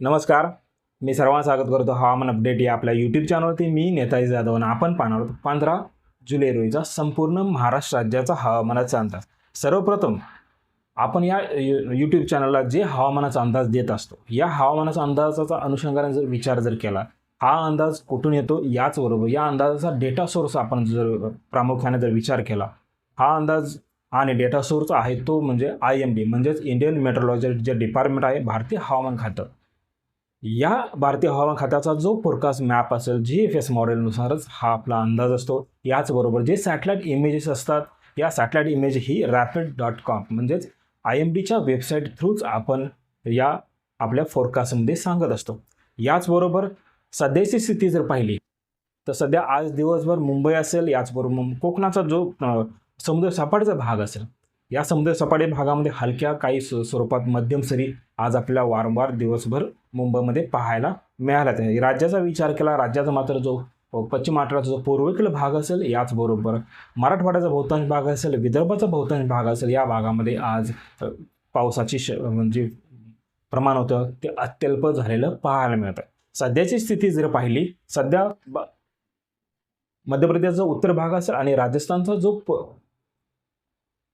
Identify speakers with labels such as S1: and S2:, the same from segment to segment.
S1: नमस्कार. मी सर्वांना स्वागत करतो. हवामान अपडेट या आपल्या यूट्यूब चॅनलवरती मी नेताजी जाधव आणि आपण पाहणार आहोत पंधरा जुलै रोजीचा संपूर्ण महाराष्ट्र राज्याचा हवामानाचा अंदाज. सर्वप्रथम आपण या यूट्यूब चॅनलला जे हवामानाचा अंदाज देत असतो या हवामानाचा अंदाजाचा अनुषंगाने जर विचार जर केला हा अंदाज कुठून येतो? याचबरोबर या अंदाजाचा डेटा सोर्स आपण जर प्रामुख्याने जर विचार केला हा अंदाज आणि डेटा सोर्स आहे तो म्हणजे आय एम डी म्हणजेच इंडियन मेट्रोलॉजी जे डिपार्टमेंट आहे भारतीय हवामान खातं. या भारतीय हवामान खात्याचा जो फोरकास्ट मॅप असेल जी एफ एस मॉडेलनुसारच हा आपला अंदाज असतो. याचबरोबर जे सॅटेलाईट इमेजेस असतात या सॅटेलाईट इमेज ही रॅपिड डॉट कॉम म्हणजेच आय एम डीच्या वेबसाईट थ्रूच आपण या आपल्या फोरकास्टमध्ये सांगत असतो. याचबरोबर सध्याची स्थिती जर पाहिली तर सध्या आज दिवसभर मुंबई असेल याचबरोबर कोकणाचा जो अ, समुद्र सपाटीचा भाग असेल या समुद्र सपाटी भागामध्ये हलक्या काही स्व- स्वरूपात मध्यम सरी आज आपल्याला वारंवार दिवसभर मुंबईमध्ये पाहायला मिळाला आहे राज्याचा विचार केला राज्याचा मात्र जो पश्चिम महाराष्ट्राचा जो पूर्वेकडील भाग असेल याचबरोबर मराठवाड्याचा बहुतांश भाग असेल विदर्भाचा बहुतांश भाग असेल या भागामध्ये आज पावसाची श म्हणजे प्रमाण होतं ते अत्यल्प झालेलं पाहायला मिळतं सध्याची स्थिती जर पाहिली सध्या मध्य प्रदेशचा उत्तर भाग असेल आणि राजस्थानचा जो प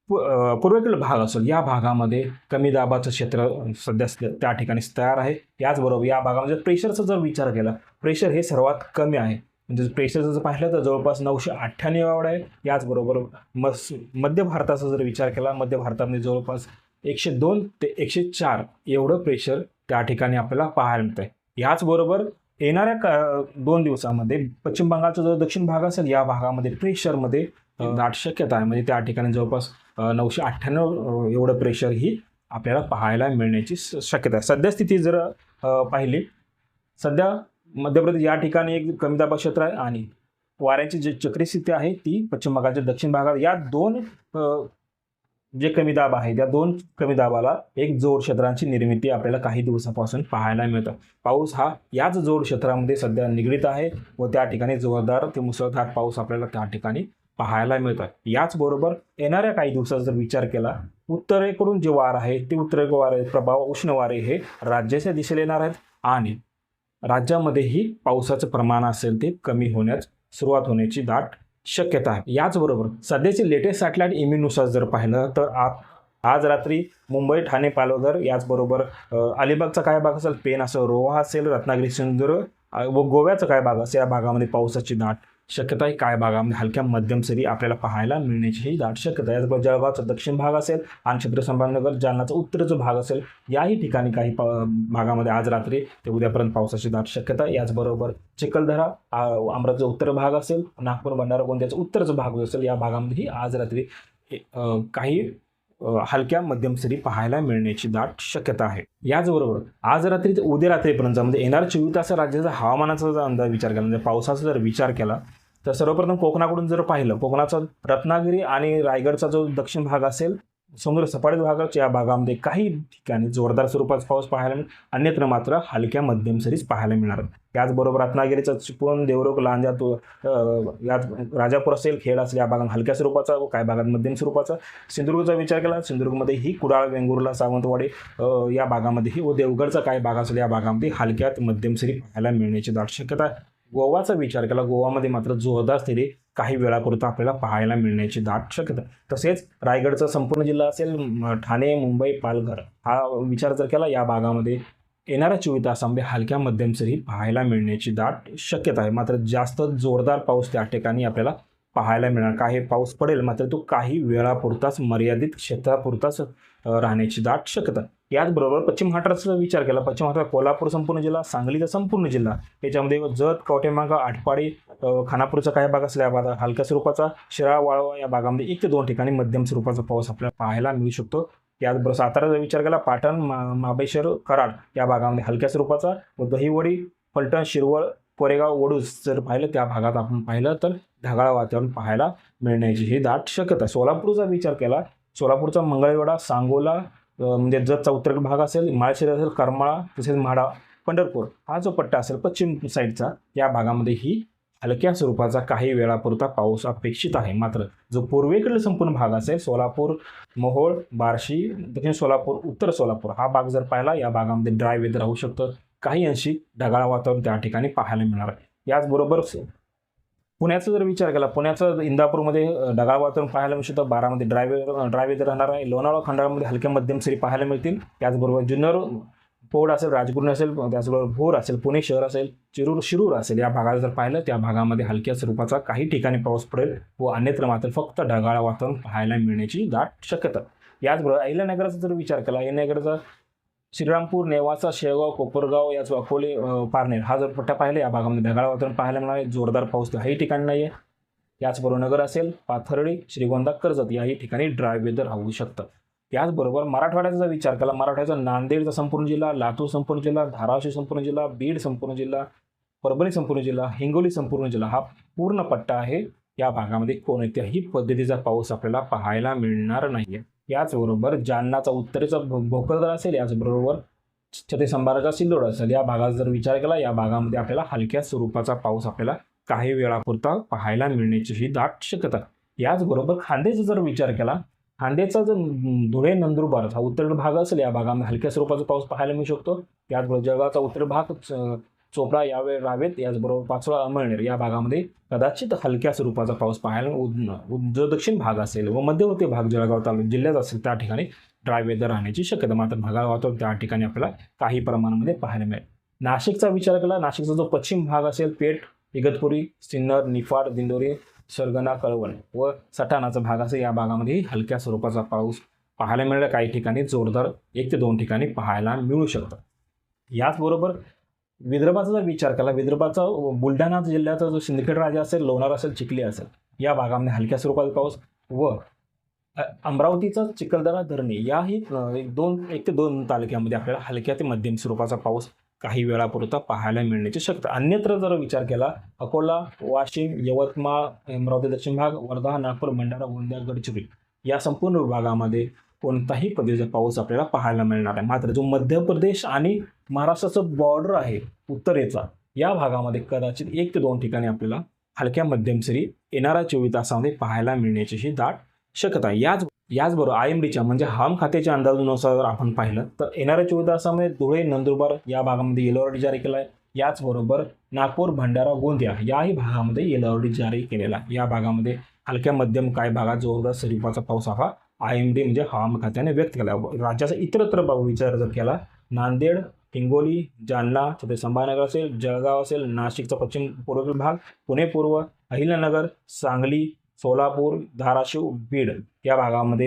S1: पूर्वेकडील भाग असेल या भागामध्ये कमी दाबाचं क्षेत्र सध्या त्या ठिकाणी तयार आहे. याचबरोबर या भागामध्ये प्रेशरचा जर विचार केला प्रेशर हे सर्वात कमी आहे. म्हणजे प्रेशरचं जर पाहिलं तर जवळपास नऊशे अठ्ठ्याण्णव एवढं आहे. याचबरोबर मस मध्य भारताचा जर विचार केला मध्य भारतामध्ये जवळपास एकशे दोन ते एकशे चार एवढं प्रेशर त्या ठिकाणी आपल्याला पाहायला मिळतं आहे याचबरोबर येणाऱ्या का दोन दिवसामध्ये पश्चिम बंगालचा जो दक्षिण भाग असेल या भागामध्ये प्रेशरमध्ये दाट शक्यता आहे. म्हणजे त्या ठिकाणी जवळपास नऊशे अठ्ठ्याण्णव एवढं प्रेशर ही आपल्याला पाहायला मिळण्याची शक्यता आहे. सध्या स्थिती जर पाहिली सध्या मध्य प्रदेश या ठिकाणी एक कमी दाबा क्षेत्र आहे आणि वाऱ्याची जी चक्री स्थिती आहे ती पश्चिम बंगालच्या दक्षिण भागात या दोन जे कमी दाब आहे त्या दोन कमी दाबाला एक जोड क्षेत्रांची निर्मिती आपल्याला काही दिवसापासून पाहायला मिळतं. पाऊस हा याच जोड क्षेत्रामध्ये सध्या निगडीत आहे व त्या ठिकाणी जोरदार ते मुसळधार पाऊस आपल्याला त्या ठिकाणी पाहायला मिळतात. याचबरोबर येणाऱ्या काही दिवसाचा जर विचार केला उत्तरेकडून जे वार आहे ते उत्तरेक वारे प्रभाव उष्ण वारे हे राज्याच्या दिशेला येणार आहेत आणि राज्यामध्येही पावसाचं प्रमाण असेल ते कमी होण्यास सुरुवात होण्याची दाट शक्यता आहे. याचबरोबर सध्याचे लेटेस्ट सॅटेलाइट इमेजनुसार जर पाहिलं तर आप आज रात्री मुंबई ठाणे पालघर याचबरोबर अलिबागचा काय भाग असेल? पेन असेल रोहा असेल रत्नागिरी सिंधुदुर्ग व गोव्याचा काय भाग असेल? या भागामध्ये पावसाची दाट शक्यता आहे काय भागामध्ये हलक्या मध्यम सरी आपल्याला पाहायला मिळण्याची दाट शक्यता आहे. याचबरोबर जळगावचा दक्षिण भाग असेल आणि छत्रपती संभाजीनगर जालनाचा उत्तरेचा भाग असेल याही ठिकाणी काही पा भागामध्ये आज रात्री ते उद्यापर्यंत पावसाची दाट शक्यता आहे. याचबरोबर चिखलदरा अमरावतीचा उत्तर भाग असेल नागपूर भंडारा गोंदियाचा उत्तरचा भाग असेल या भागामध्येही आज रात्री हे, काही हलक्या मध्यम सरी पाहायला मिळण्याची दाट शक्यता आहे. याचबरोबर आज रात्री ते उद्या रात्रीपर्यंत म्हणजे येणार चोवीस तास राज्याचा हवामानाचा जर अंदाज विचार केला म्हणजे पावसाचा जर विचार केला तर सर्वप्रथम कोकणाकडून जर पाहिलं कोकणाचा रत्नागिरी आणि रायगडचा जो दक्षिण भाग असेल समुद्र सपाट भागाच्या या भागामध्ये काही ठिकाणी जोरदार स्वरूपाचा पाऊस पाहायला मिळेल. अन्यत्र मात्र हलक्या मध्यम सरीच पाहायला मिळणार. त्याचबरोबर रत्नागिरीचा चिपळूण देवरुख लांजा तो यात राजापूर असेल खेड असेल या भागात हलक्या स्वरूपाचा व काही भागात मध्यम स्वरूपाचा. सिंधुदुर्गचा विचार केला सिंधुदुर्गमध्येही कुडाळ वेंगुर्ला सावंतवाडी या भागामध्येही व देवगडचा काही भाग असेल या भागामध्ये हलक्यात मध्यम सरी पाहायला मिळण्याची दाट शक्यता आहे. गोवाचा विचार केला गोवामध्ये मात्र जोरदार स्थिती काही वेळापुरता आपल्याला पाहायला मिळण्याची दाट शक्यता. तसेच रायगडचा संपूर्ण जिल्हा असेल ठाणे मुंबई पालघर हा विचार जर केला या भागामध्ये येणाऱ्या चोवीस तासांमध्ये हलक्या मध्यम सरी पाहायला मिळण्याची दाट शक्यता आहे. मात्र जास्त जोरदार पाऊस त्या ठिकाणी आपल्याला पाहायला मिळणार. काही पाऊस पडेल मात्र तो काही वेळापुरताच मर्यादित क्षेत्रापुरताच राहण्याची दाट शक्यता याचबरोबर पश्चिम महाराष्ट्राचा विचार केला. पश्चिम महाराष्ट्र कोल्हापूर संपूर्ण जिल्हा सांगलीचा संपूर्ण जिल्हा. याच्यामध्ये जत कवटेमागा आटपाडी खानापूरचा काही भाग असल्या भागात हलक्या स्वरूपाचा शिराळा वाळवा या भागामध्ये एक ते दोन ठिकाणी मध्यम स्वरूपाचा पाऊस आपल्याला पाहायला मिळू शकतो. याचबरोबर साताराचा विचार केला पाटण मा महाबळेश्वर कराड या भागामध्ये हलक्या स्वरूपाचा. व दहिवडी फलटण शिरवळ कोरेगाव वडूस जर पाहिलं त्या भागात आपण पाहिलं तर ढगाळ वातावरण पाहायला मिळण्याची ही दाट शक्यता सोलापूरचा विचार केला सोलापूरचा मंगळवेढा सांगोला म्हणजे जतचा उत्तर भाग असेल माळशिर असेल करमाळा तसेच म्हाडा पंढरपूर हा जो पट्टा असेल पश्चिम साईडचा या भागामध्ये ही हलक्या स्वरूपाचा काही वेळापुरता पाऊस अपेक्षित आहे. मात्र जो पूर्वेकडील संपूर्ण भाग असेल सोलापूर मोहोळ बार्शी दक्षिण सोलापूर उत्तर सोलापूर हा भाग जर पाहिला या भागामध्ये ड्राय वेदर राहू शकतं. काही अंशी ढगाळ वातावरण त्या ठिकाणी पाहायला मिळणार आहे. याचबरोबर पुण्याचा जर विचार केला पुण्याचं इंदापूरमध्ये ढगाळ वातावरण पाहायला मिळू शकतं. बारामध्ये ड्रायवे ड्रायवे राहणार आहे. लोणावळा खंडाळामध्ये हलक्या मध्यम सरी पाहायला मिळतील. त्याचबरोबर जुन्नर पोड असेल राजगुरण असेल त्याचबरोबर भोर असेल पुणे शहर असेल चिरूर शिरूर असेल या भागाला जर पाहिलं त्या भागामध्ये हलक्या स्वरूपाचा काही ठिकाणी पाऊस पडेल व अन्यत्र मात्र फक्त ढगाळ वातावरण पाहायला मिळण्याची दाट शक्यता. याचबरोबर अहिल्यानगराचा जर विचार केला अहिल्यानगराचा श्रीरामपूर नेवासा शेगाव कोपरगाव याच अकोले पारनेर. हा जर पट्टा पाहिला या भागामध्ये ढगाळ वातावरण पाहायला मिळणार आहे. जोरदार पाऊस काही ठिकाणी नाही आहे याचबरोबर नगर असेल पाथर्डी श्रीगोंदा कर्जत याही ठिकाणी ड्राय वेदर राहू शकतं. त्याचबरोबर मराठवाड्याचा जर विचार केला मराठवाड्याचा नांदेडचा संपूर्ण जिल्हा लातूर संपूर्ण जिल्हा धाराशिव संपूर्ण जिल्हा बीड संपूर्ण जिल्हा परभणी संपूर्ण जिल्हा हिंगोली संपूर्ण जिल्हा हा पूर्ण पट्टा आहे. या भागामध्ये कोणत्याही पद्धतीचा पाऊस आपल्याला पाहायला मिळणार नाही आहे याचबरोबर जालनाचा उत्तरेचा भो- भोकरदरा असेल याचबरोबर छत्री संभाराचा सिल्लोड असेल या भागात जर विचार केला या भागामध्ये आपल्याला हलक्या स्वरूपाचा पाऊस आपल्याला काही वेळापुरता पाहायला मिळण्याची ही दाट शक्यता. याचबरोबर खांदेचा जर विचार केला खांदेचा जर धुळे नंदुरबार हा उत्तर भाग असेल या भागामध्ये हलक्या स्वरूपाचा पाऊस पाहायला मिळू शकतो. त्याचबरोबर जळगावचा उत्तर भाग चोपडा यावेळी रावेत याचबरोबर पाचोळा अमळनेर या भागामध्ये कदाचित हलक्या स्वरूपाचा पाऊस पाहायला उद- जो दक्षिण भाग असेल व मध्यवर्ती भाग जळगाव तालुका जिल्ह्यात असेल त्या ठिकाणी ड्राय वेदर राहण्याची शक्यता मात्र ढगाळ वातावरण त्या ठिकाणी आपल्याला काही प्रमाणामध्ये पाहायला मिळेल. नाशिकचा विचार केला नाशिकचा जो पश्चिम भाग असेल पेठ इगतपुरी सिन्नर निफाड दिंडोरी सरगना कळवण व सटाणाचा भाग असेल या भागामध्ये हलक्या स्वरूपाचा पाऊस पाहायला मिळेल. काही ठिकाणी जोरदार एक ते दोन ठिकाणी पाहायला मिळू शकतं. याचबरोबर विदर्भाचा जर विचार केला विदर्भाचा बुलढाणा जिल्ह्याचा जो सिंदखेड राजा असेल लोणार असेल चिखली असेल या भागामध्ये हलक्या स्वरूपाचा पाऊस व अमरावतीचा चिखलदरा धरणे याही एक दोन एक ते दोन तालुक्यामध्ये आपल्याला हलक्या ते मध्यम स्वरूपाचा पाऊस काही वेळापुरता पाहायला मिळण्याची शक्यता. अन्यत्र जर विचार केला अकोला वाशिम यवतमाळ अमरावती दक्षिण भाग वर्धा नागपूर भंडारा गोंदिया गडचिरोली या संपूर्ण विभागामध्ये कोणताही पद्धतीचा पाऊस आपल्याला पाहायला मिळणार आहे मात्र जो मध्य प्रदेश आणि महाराष्ट्राचं बॉर्डर आहे उत्तरेचा या भागामध्ये कदाचित एक ते दोन ठिकाणी आपल्याला हलक्या मध्यम सरी येणाऱ्या चोवीस तासामध्ये पाहायला मिळण्याची ही दाट शक्यता आहे. याच याचबरोबर आय एम डीच्या म्हणजे हवाम खात्याच्या अंदाजानुसार जर आपण पाहिलं तर येणाऱ्या चोवीस तासामध्ये धुळे नंदुरबार या भागामध्ये येलो अलर्ट जारी केला आहे. याचबरोबर नागपूर भंडारा गोंदिया याही भागामध्ये येलो अलर्ट जारी केलेला आहे. या भागामध्ये हलक्या मध्यम काही भागात जोरदार स्वरूपाचा पाऊस हा आय एम डी म्हणजे हवामान खात्याने व्यक्त केला. राज्याचा इतरत्र बाबू विचार जर केला नांदेड हिंगोली जालना छत्रपती संभाजीनगर असेल जळगाव असेल नाशिकचा पश्चिम पूर्व भाग पुणे पूर्व अहिल्यानगर सांगली सोलापूर धाराशिव बीड या भागामध्ये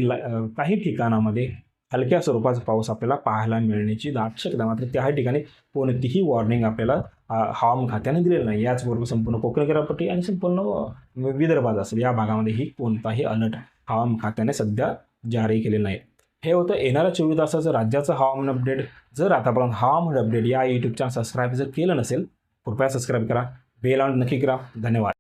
S1: काही ठिकाणामध्ये हलक्या स्वरूपाचा पाऊस आपल्याला पाहायला मिळण्याची दाट शक्यता. मात्र त्या ठिकाणी कोणतीही वॉर्निंग आपल्याला हवामान खात्याने दिलेलं नाही. याचबरोबर संपूर्ण कोकण किनारपट्टी आणि संपूर्ण विदर्भात असेल. या भागामध्येही कोणताही अलर्ट हवामान खात्याने सध्या जारी केलेला नाही. हे होतं येणाऱ्या चोवीस तासाचं राज्याचं हवामान अपडेट जर आतापर्यंत हवामान अपडेट या यूट्यूब चॅनल सबस्क्राईब जर केलं नसेल कृपया सबस्क्राईब करा. बेल ऑन नक्की करा. धन्यवाद.